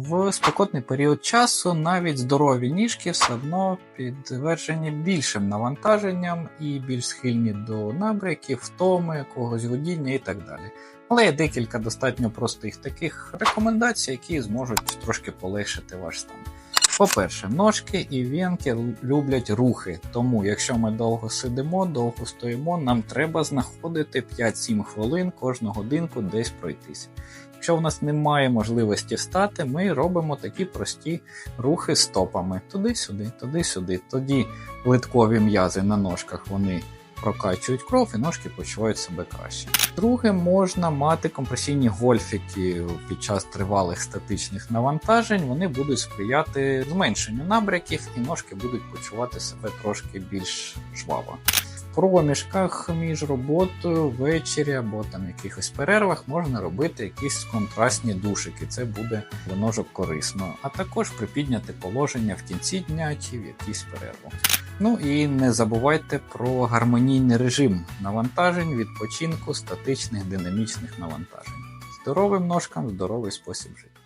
в спекотний період часу навіть здорові ніжки все одно підтверджені більшим навантаженням і більш схильні до набряків, втоми, якогось годіння і так далі. Але є декілька достатньо простих таких рекомендацій, які зможуть трошки полегшити ваш стан. По-перше, ножки і вінки люблять рухи, тому якщо ми довго сидимо, довго стоїмо, нам треба знаходити 5-7 хвилин кожну годинку десь пройтися. Якщо в нас немає можливості встати, ми робимо такі прості рухи стопами туди-сюди, туди-сюди. Тоді литкові м'язи на ножках вони прокачують кров і ножки почувають себе краще. Друге, можна мати компресійні гольфіки під час тривалих статичних навантажень. Вони будуть сприяти зменшенню набряків, і ножки будуть почувати себе трошки більш жваво. Проміжках між роботою ввечері або там якихось перервах можна робити якісь контрастні душики. Це буде для ножок корисно, а також припідняти положення в кінці дня чи в якійсь перерву. Ну і не забувайте про гармонійний режим навантажень, відпочинку, статичних, динамічних навантажень. Здоровим ножкам здоровий спосіб життя.